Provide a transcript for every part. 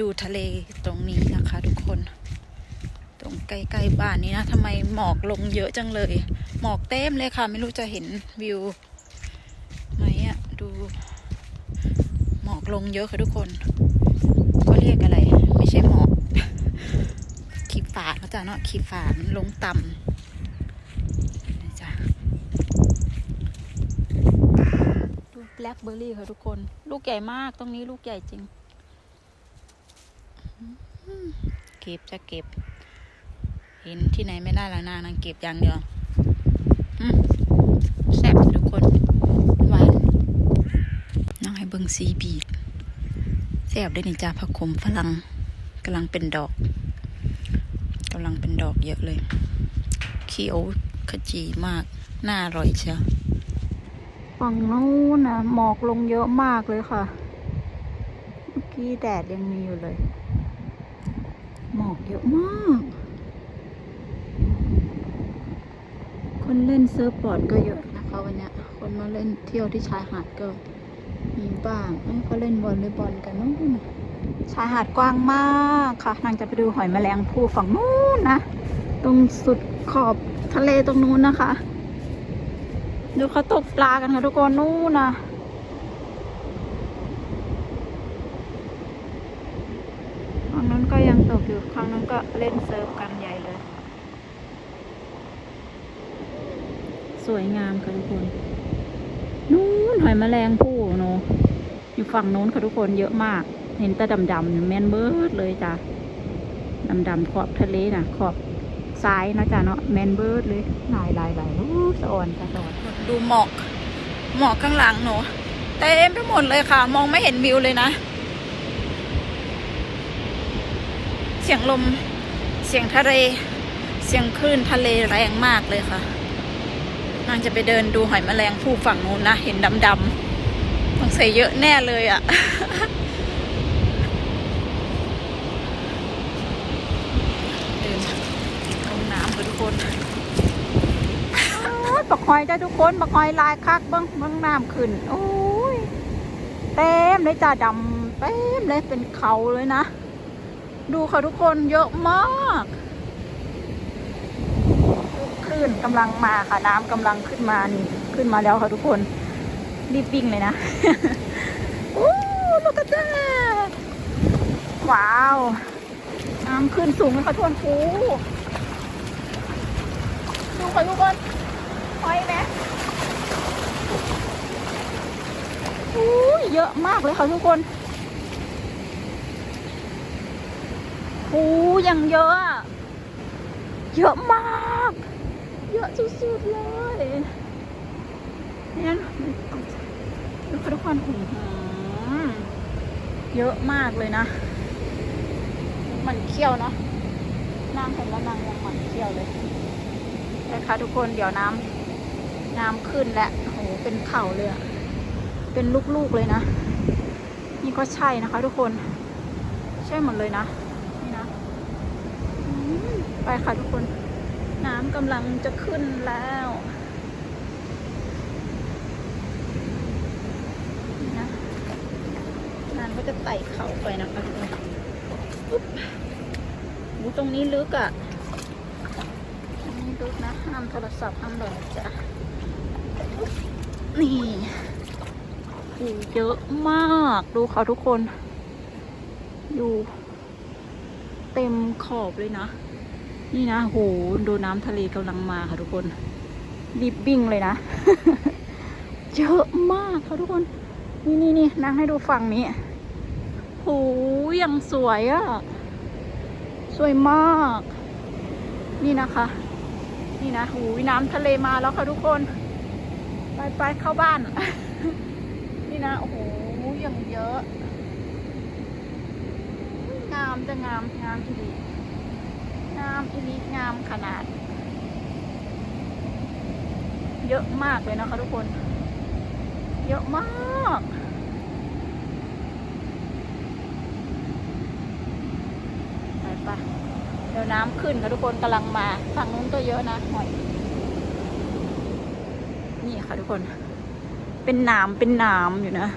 ดูทะเลตรงนี้นะคะทุกคน ตรงใกล้ๆบ้านนี้นะทำไมหมอกลงเยอะจังเลย หมอกเต็มเลยค่ะ ไม่รู้จะเห็นวิวไหมอะดูหมอกลงเยอะค่ะทุกคน ก็เรียกอะไร ไม่ใช่หมอกขีฝาเขาจะเนาะขีฝามันลงต่ำจ้ะดูแบล็คเบอร์รี่ค่ะทุกคน ลูกใหญ่มากตรงนี้ลูกใหญ่จริง เก็บจะเก็บ เห็นที่ไหนไม่ได้แล้วนางนางเก็บอย่างเดียวแซ่บทุกคนหวานน้องให้เบิงซีบีดแซ่บได้ในจ้าผักขมฝรั่งกำลังเป็นดอกกำลังเป็นดอกเยอะเลยเขียวขจีมาก น่าอร่อยเชียวฝั่งนู้นนะหมอกลงเยอะมากเลยค่ะ เมื่อกี้แดดยังมีอยู่เลย เยอะมาก คนเล่นเซิร์ฟบอร์ดก็เยอะนะคะวันนี้คนมาเล่นเที่ยวที่ชายหาดก็มีบ้างเอ้เขาเล่นวอลเลย์บอลกันนู้นชายหาดกว้างมากค่ะนางจะไปดูหอยแมลงภู่ฝั่งนู้นนะ ตรงสุดขอบทะเลตรงนู้นนะคะ ดูเขาตกปลากันค่ะทุกคนนู้นนะฝั่งนู้นก็ยัง ตกอยู่ฝั่งนู้นก็เล่นเซิร์ฟกันใหญ่เลย สวยงามค่ะทุกคนนู้นหอยแมลงภู่เนอะอยู่ฝั่งนู้นค่ะทุกคนเยอะมาก เห็นแต่ดำๆแมนเบิร์ดเลยจ้ะดำๆขอบทะเลนะขอบซ้ายนะจ๊ะเนาะแมนเบิร์ดเลยลายลายลายโอ้สะออนสะออนดูหมอกหมอกข้างหลังหนูเต็มไปหมดเลยค่ะ มองไม่เห็นวิวเลยนะ เสียงลม เสียงทะเล เสียงคลื่นทะเลแรงมากเลยค่ะนางจะไปเดินดูหอยแมลงภู่ฝั่งนู้นนะ เห็นดำๆต้องใส่เยอะแน่เลยอะ่ะ เดินลงน้ำค่ะทุกคนปักหอยจ้าทุกคนปักหอยลายคักเบ้างเบ้างน้ำขึ้น โอ้ย เต็มเลยจ้าดำเต็มเลยเป็นเขาเลยนะ ดูค่ะทุกคนเยอะมากคลื่นกำลังมาค่ะน้ำกำลังขึ้นมานี่ ขึ้นมาแล้วค่ะทุกคน รีบวิ่งเลยนะโอ้ลูกกระเจ้ว้าวน้ำขึ้นสูงเลยค่ะทุกคนฟูดูค่ะทุกคนหอยไหมอู้ยเยอะมากเลยค่ะทุกคน อู้ยังเยอะ เยอะมาก เยอะสุดๆเลยนี่ยดูค่ะทุกคนหืมเยอะมากเลยนะ มันเขี้ยวเนาะนางเห็นแล้วนางยังมันเขี้ยวเลยนะคะทุกคนเดี๋ยวน้ำน้ำขึ้นแล้วโอ้โหเป็นเข่าเลยอะเป็นลูกๆเลยนะ นี่ก็ใช่นะคะทุกคน ใช่หมดเลยนะ ไปค่ะทุกคน น้ำกำลังจะขึ้นแล้วนะน้ำก็จะไต่เขาไปนะคะทุกคนปุ๊บโอ้ตรงนี้ลึกอะ่ะตรงนี้ลึกนะห้ามโทรศัพท์ห้ามหล่นจ้ะนี่โอ้เยอะมากดูเขาทุกคน อยู่เต็มขอบเลยนะ นี่นะโหดูน้ำทะเลกำลังมาค่ะทุกคนรีบวิ่งเลยนะ เยอะมากค่ะทุกคน นี่นี่นี่นั่งให้ดูฝั่งนี้โหยังสวยอะ่ะ สวยมาก นี่นะคะ นี่นะหูน้ำทะเลมาแล้วค่ะทุกคน ไปไปเข้าบ้าน นี่นะโอ้โหยังเยอะ งามจะงามงามทีเดียวามอีนี้งามขนาด เยอะมากเลยนะคะทุกคน เยอะมากไปไปเดี๋ยวน้ำขึ้นค่ะทุกคนกำลังมาฝั่งนู้นก็เยอะนะหอยนี่ค่ะทุกคน เป็นหนามเป็นหนามอยู่นะ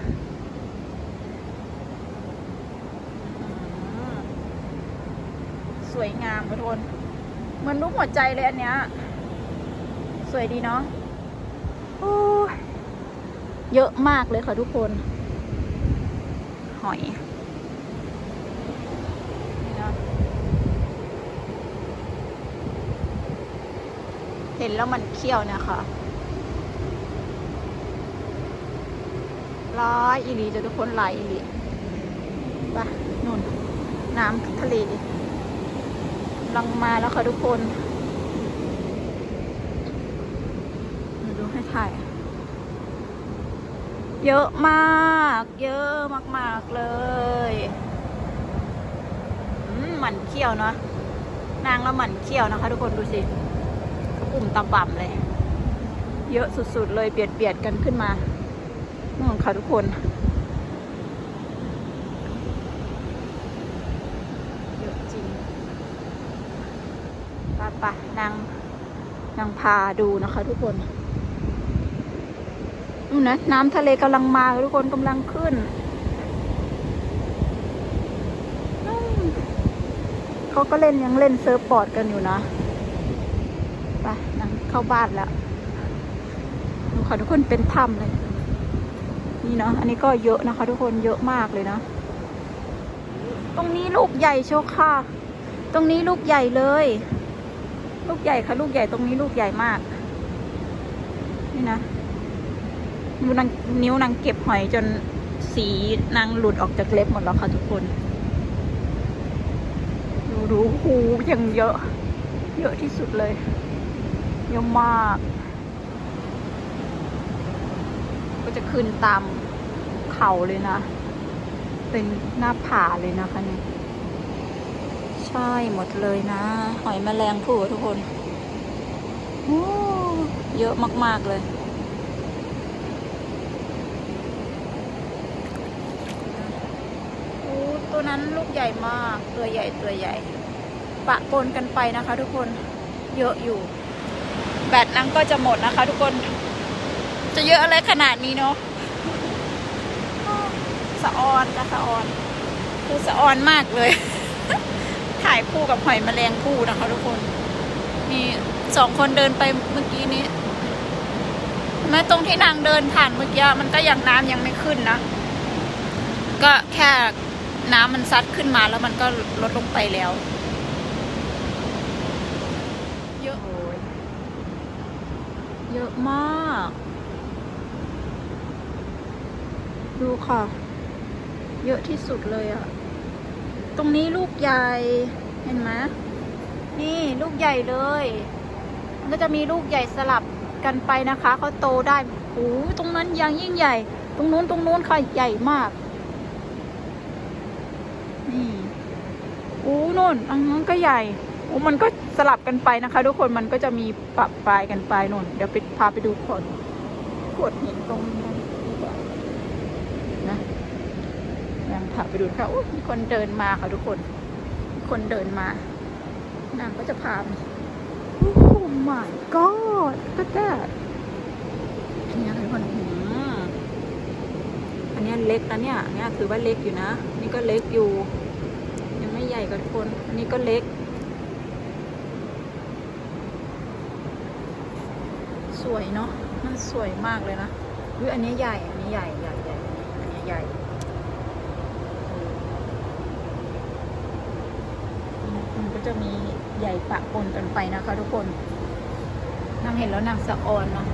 อืม วยงามทุกคนเหมือนรูปหัวใจเลยอันเนี้ย สวยดีเนาะเยอะมากเลยค่ะทุกคน หอยเห็นแล้วมันเขี้ยวเนะคะร้ายอีหลีจะทุกคนหลอีหลีไปนู่น น้ำทะเลำลังมาแล้วค่ะทุกคนมาดูให้ถ่าย เยอะมาก เยอะมาก ๆ เลยหมันเขี้ยวเนาะนางแล้วหมันเขี้ยวนะคะ ทุกคนดูสิอุ่มตะบ่ำเลย เยอะสุด ๆ เลยเบียดเบียดกันขึ้นมานู่นค่ะทุกคน เยอะจริง ปะปะนางนางพาดูนะคะทุกคนนู่นนะน้ำทะเลกำลังมาทุกคนกำลังขึ้นเขาก็เล่นยังเล่นเซิร์ฟบอร์ดกันอยู่นะไปนางเข้าบ้านแล้วดูค่ะทุกคนเป็นถ้ำเลย นี่เนาะอันนี้ก็เยอะนะคะ ทุกคนเยอะมากเลยนะ ตรงนี้ลูกใหญ่เชียวค่ะ ตรงนี้ลูกใหญ่เลย ลูกใหญ่ค่ะ ลูกใหญ่ตรงนี้ลูกใหญ่มาก นี่นะดูนางนิ้วนางเก็บหอยจนสีนางหลุดออกจากเล็บหมดแล้วค่ะทุกคน ดูดูหูยังเยอะ เยอะที่สุดเลย เยอะมาก ก็จะขึ้นตามเขาเลยนะ เป็นหน้าผาเลยนะคะเนี่ย ใช่หมดเลยนะ หอยแมลงภู่ทุกคนโอ้เยอะมาก ๆ เลยโอ้ตัวนั้นลูกใหญ่มาก ตัวใหญ่ตัวใหญ่ ปะปนกันไปนะคะ ทุกคน เยอะอยู่ แบตนั้นก็จะหมดนะคะ ทุกคน จะเยอะอะไรขนาดนี้เนาะสะออนจะสะออน คือสะออนมากเลยายคู่กับหอยแมลงคู่นะคะทุกคนนี่สองคนเดินไปเมื่อกี้นี้แม้ตรงที่นางเดินผ่านเมื่อกี้มันก็ยังน้ำยังไม่ขึ้นนะ ก็แค่น้ำมันซัดขึ้นมาแล้วมันก็ลดลงไปแล้ว เยอะเยอะมาก ดูค่ะ เยอะที่สุดเลยอะตรงนี้ลูกใหญ่ เห็นไหมนี่ลูกใหญ่เลยมันก็จะมีลูกใหญ่สลับกันไปนะคะเขาโตได้โอ้ตรงนั้นยังยิ่งใหญ่ ตรงนู้นตรงนู้นค่ะใหญ่มากนี่โอ้นู่นอันนั้นก็ใหญ่โอ้มันก็สลับกันไปนะคะ ทุกคนมันก็จะมีปรับปลายกันไปนู่นเดี๋ยวไปพาไปดูขดขวดหินตรงนั้นดีกว่านะยังพาไปดูค่ะโอ้มีคนเดินมาค่ะทุกคน คนเดินมา นางก็จะพาไปโอ้ my god ก็ได้อันนี้ค่ะทุกคนอันนี้เล็กนะเนี่ยอันนี้ถือว่าเล็กอยู่นะ นี่ก็เล็กอยู่ ยังไม่ใหญ่กับคนอันนี้ก็เล็ก สวยเนาะมันสวยมากเลยนะอุ้ยอันนี้ใหญ่ อันนี้ใหญ่ใหญ่ใหญ่อันนี้ใหญ่ มันก็ จะมีใหญ่ปะปนกันไปนะคะทุกคนนางเห็นแล้วนางสะออนเนาะ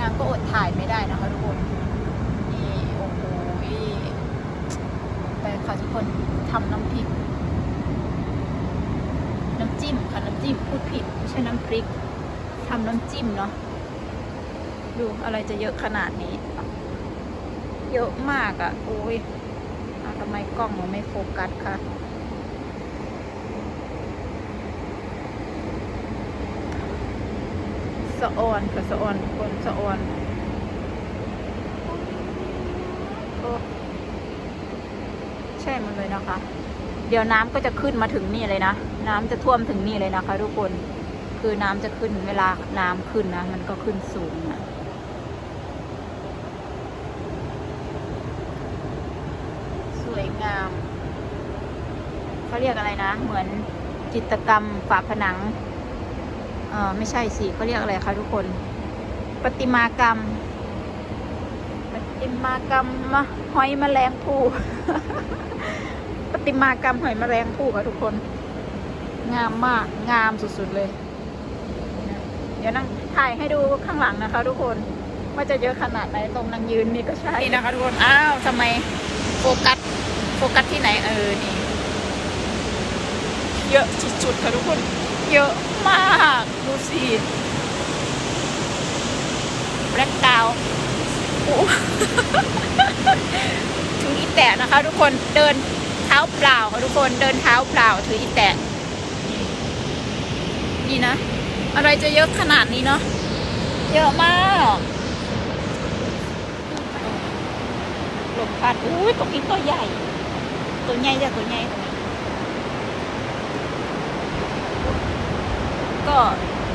นางก็อดถ่ายไม่ได้นะคะทุกคนนี่โอ้โหไปค่ะทุกคนทำน้ำพริก น้ำจิ้มค่ะน้ำจิ้มพูดผิดไม่ใช่น้ำพริกทำน้ำจิ้มเนาะดูอะไรจะเยอะขนาดนี้ เยอะมากอะ่ะโอ้ยทำไมกล้องมันไม่โฟกัสคะ สะออนค่ะสะออนคนสะออนใช่มันเลยนะคะ เดี๋ยวน้ำก็จะขึ้นมาถึงนี่เลยนะ น้ำจะท่วมถึงนี่เลยนะคะ ทุกคนคือน้ำจะขึ้นเวลาน้ำขึ้นนะ มันก็ขึ้นสูงนะสวยงามเขาเรียกอะไรนะ เหมือนจิตกรรมฝาผนัง ออไม่ใช่สิเขาเรียกอะไรคะทุกคน ประติมากรรม ประติมากรรมหอยแมลงภู่ประติมากรรมหอยแมลงภู่ค่ะทุกคน งามมากงามสุดๆเลย เดี๋ยวนั่งถ่ายให้ดูข้างหลังนะคะ ทุกคนว่าจะเยอะขนาดไหนตรงนางยืนนี่ก็ใช่นี่นะคะทุกคนอ้าวทำไมโฟกัสโฟกัสที่ไหนเออนี่เยอะสุดๆค่ะทุกคน เยอะมาก ดูสิแบล็กกาวถืออีแตะนะคะ ทุกคนเดินเท้าเปล่าค่ะทุกคนเดินเท้าเปล่าถืออีแตะนี่นี่นะ อะไรจะเยอะขนาดนี้เนาะเยอะมากลมพัดอุ้ยตรงนี้ตัวใหญ่ ตัวใหญ่จ้ะตัวใหญ่ตรงนี้ ก็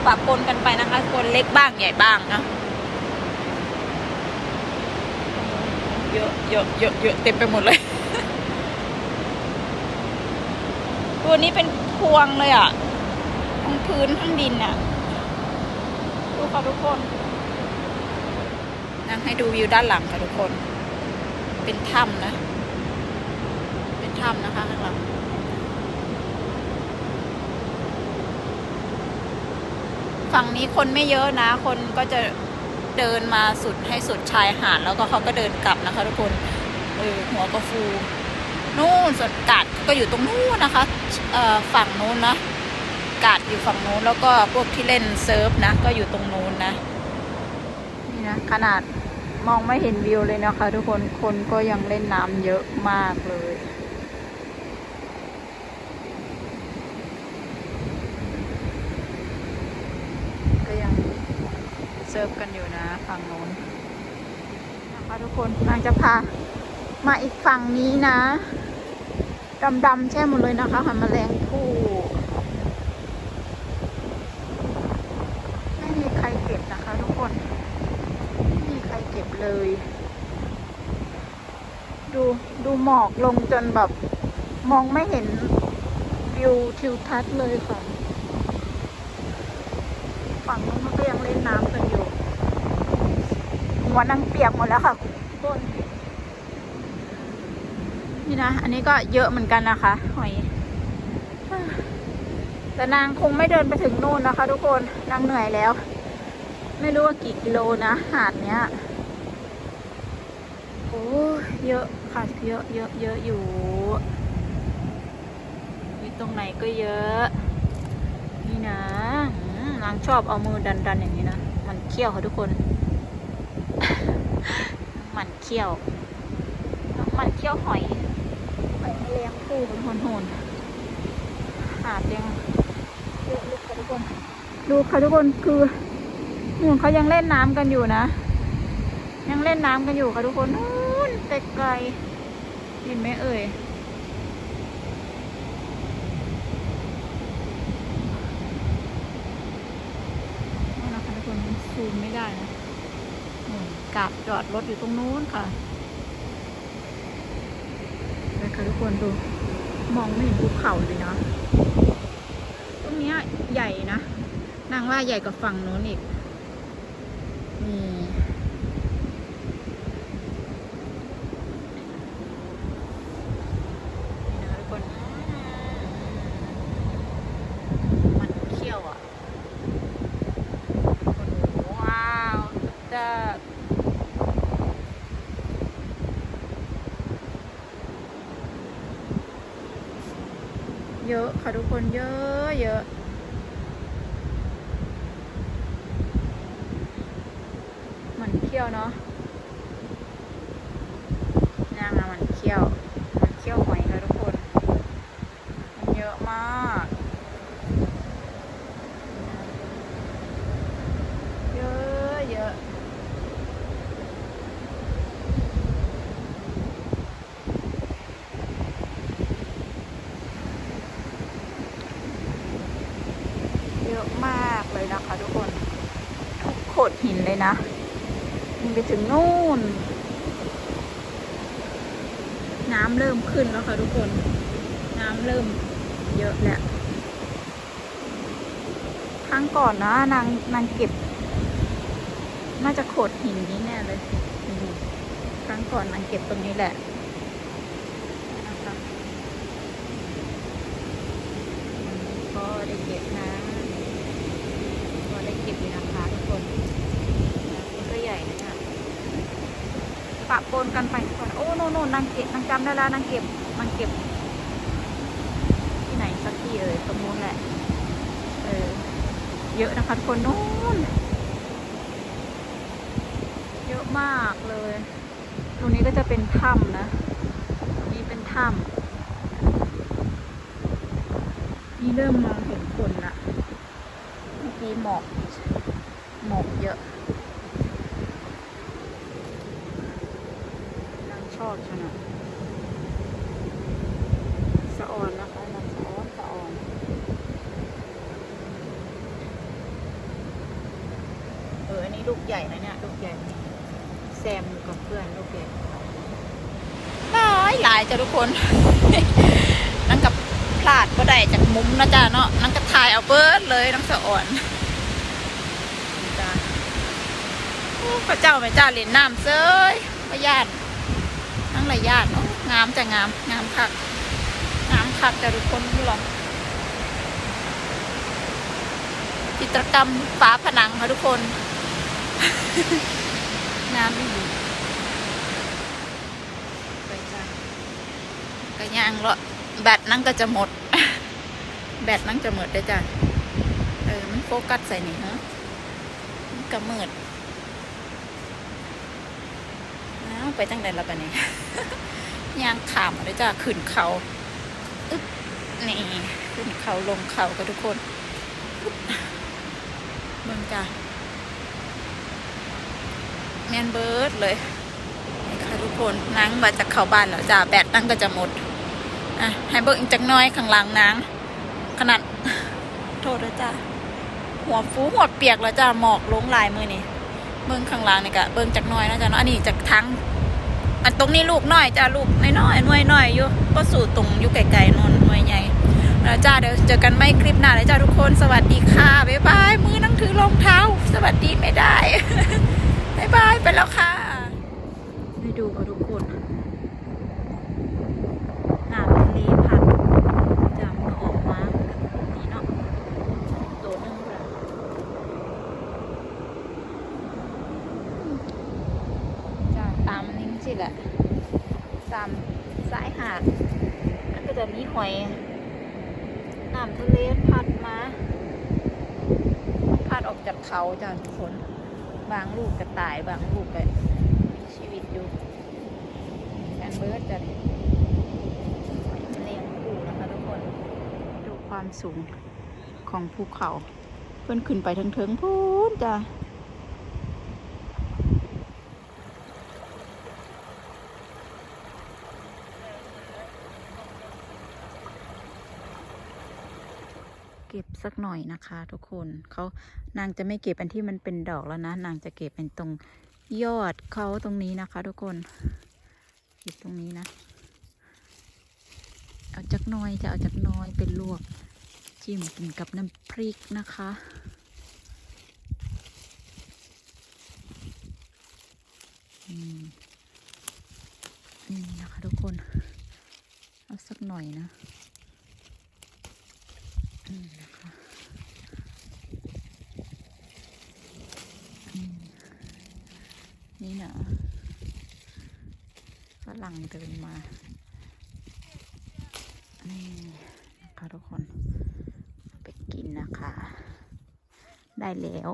ปะปนกันไปนะคะ คนเล็กบ้างใหญ่บ้างนะเยอะเยอะเยอะเยอะเต็มไปหมดเลย ตัวนี้เป็นพวงเลยอะทั้งพื้นทั้งดินอะ ดูค่ะทุกคน นั่งให้ดูวิวด้านหลังค่ะทุกคน เป็นถ้ำนะ เป็นถ้ำนะคะข้างหลัง ฝั่งนี้คนไม่เยอะนะ คนก็จะเดินมาสุดให้สุดชายหาดแล้วก็เขาก็เดินกลับนะคะ ทุกคนเออหัวก็ฟูนู่นส่วนกาดก็อยู่ตรงนู้นนะคะเอ่อฝั่งนู้นนะกาดอยู่ฝั่งนู้นแล้วก็พวกที่เล่นเซิร์ฟนะ ก็อยู่ตรงนู้นนะนี่นะขนาดมองไม่เห็นวิวเลยนะคะ ทุกคนคนก็ยังเล่นน้ำเยอะมากเลย ก็ยัง เซิร์ฟกันอยู่นะฝั่งโน้นนะคะทุกคนนางจะพามาอีกฝั่งนี้นะดำๆแช่หมดเลยนะคะหอยแมลงภู่ไม่มีใครเก็บนะคะทุกคนไม่มีใครเก็บเลย ดูดูหมอกลงจนแบบมองไม่เห็นวิวทิวทัศน์เลยค่ะ ฝั่งนู้นมันก็ยังเล่นน้ำ หัวนางเปียกหมดแล้วค่ะทุกคนนี่นะ อันนี้ก็เยอะเหมือนกันนะคะ หอย แต่นางคงไม่เดินไปถึงนู่นนะคะ ทุกคน นางเหนื่อยแล้ว ไม่รู้ว่ากี่กิโลนะ หาดเนี้ย โอ้เยอะค่ะ เยอะเยอะเยอะอยู่ อยู่ตรงไหนก็เยอะ นี่นะนางชอบเอามือดันดันๆอย่างนี้นะ มันเคี้ยวค่ะทุกคน มันเคี้ยวมันเคี้ยวหอยหอยแมลงภู่เป็นโหนๆหาดยังเยอะลึกค่ะทุกคนดูค่ะทุกคนคือเหมือนเขายังเล่นน้ำกันอยู่นะ ยังเล่นน้ำกันอยู่ค่ะทุกคนนู้นแต่ไกลเห็นไหมเอ่ย นี่นะคะทุกคนซูมไม่ได้นะนู่น กับจอดรถอยู่ตรงนู้นค่ะนะค่ะทุกคนดูมองไม่เห็นภูเขาเลยนะตรงเนี้ยใหญ่นะ นางว่าใหญ่กว่าฝั่งโน้นอีกนี่นี่นะคะทุกคน มันเขี้ยวอะ ว้าวจะเยอะ ค่ะทุกคนเยอะเยอะมันเขี้ยวเนาะนางอะมันเขี้ยวมันเขี้ยวหอยค่ะทุกคน มันเยอะมาก เยอะเยอะ เยอะมากเลยนะคะทุกคน ทุกโขดหินเลยนะมัน ไปถึงนู่น น้ำเริ่มขึ้นแล้วค่ะทุกคน น้ำเริ่มเยอะแล้วรั้งก่อนนะนางนางเก็บ น่าจะโขดหินนี้แน่เลยครั้งก่อนนางเก็บตรงนี้แหละนะคะก็ได้เก็บนะก็ได้เก็บอยู่นะคะทุกคนก็ใหญ่นะ ปะปนกันไปก่อนโอ้โน่นโน่นนางเก็บนางจำได้แล้วนางเก็บนางเก็บ ที่ไหนสักที่เอ่ยตรงนู้นแหละ เออ เยอะนะคะทุกคนนู้นเยอะมากเลย ตรงนี้ก็จะเป็นถ้ำนะตรงนี้เป็นถ้ำนี่เริ่มมองเห็นคนละเมื่อกี้หมอกหมอกเยอะนางช อบใช่ไหมสะออนนะคะนางสะออนสะออนเอออันนี้ลูกใหญ่นะเนี่ยลูกใหญ่ แซมอยู่กับเพื่อนลูกใหญ่หลายหลายจ้ะทุกคนนั่งกับพลาดก็ได้จากมุมนะจ๊ะเนาะนั่งกับถ่ายเอาเบิร์ดเลยน้ำสะอ่อนนี่จ้ะโอ้พระเจ้าแม่เจ้าเหรียญน้ำเซ้ยพระญาติ นั่งไรญาติเนาะงามจะงามงามคักงามคักจ้ะทุกคนนี่หรอจิตรกรรมฝาผนังค่ะทุกคน งามดีไปจ้ะก็ย่างละแบตนั่งก็จะหมด แบตนั่งจะหมดได้จ้ะเออมันโฟกัสใส่นี่ฮะมันก็มืดอ้าวไปจังใดละปะเนี่ยย่างขามมาด้อจ้ะขึ้นเขาอึ๊บนี่ขึ้นเขาลงเขากับทุกคนเบิ่งจ้ะแมนเบิร์ดเลยนี่ค่ะทุกคนนางมาจากเขาบ้านแล้วจ้าแบตนั่งก็จะหมดอะให้เบิร์อีกจักน้อยข้างหลังนางขนาดโทษนะจ้าหัวฟูหัวเปียกแล้วจ้าหมอกลงลายมือนี่เบิ้งข้างหลังนี่กะเบิ้งจักน้อยนะจ้าเนาะอันนี้จากทั้ง อันตรงนี้ลูกน้อยจ้าลูกน้อยๆหน่วยน้อยอยู่ก็สู่ตรงอยู่ไกลๆนนหน่วยใหญ่แล้วจ้าเดี๋ยวเจอกันไม่คลิปหน้าเลยจ้าทุกคนสวัสดีค่ะบ๊ายบายมือนั่งถือรองเท้า สวัสดีไม่ได้บายบายไปแล้วค่ะให้ดูกคนน้ำทะเลพัดจำก็ออกมาแบบนี้เนาะตัวหนึงค่ะจ้าตามนิ้งสิแหละตามสายหาดแล้วก็จะมีหอย น้ำทะเลพัดมา พัดออก จากเขาจ้าทุกคน บางลูกก็ตายบางลูกก็ชีวิตอยู่แอนเบิร์ดจะเลี้ยงปูนะคะทุกคน ดูความสูงของภูเขา เพื่อนขึ้นไปทั้งเทิงพูนจ้ะ สักหน่อยนะคะ ทุกคนเขานางจะไม่เก็บอันที่มันเป็นดอกแล้วนะ นางจะเก็บเป็นตรงยอดเขาตรงนี้นะคะ ทุกคนเก็บตรงนี้นะ เอาจักหน้อยจะเอาจักหน้อยเป็นลวกจิ้มกินกับน้ำพริกนะคะอืมนี่นะคะทุกคน เอาสักหน่อยนะอืมนะคะอืม นี่ยฝรั่งเดินมา นี่ค่ะทุกคน ไปกินนะคะ ได้แล้ว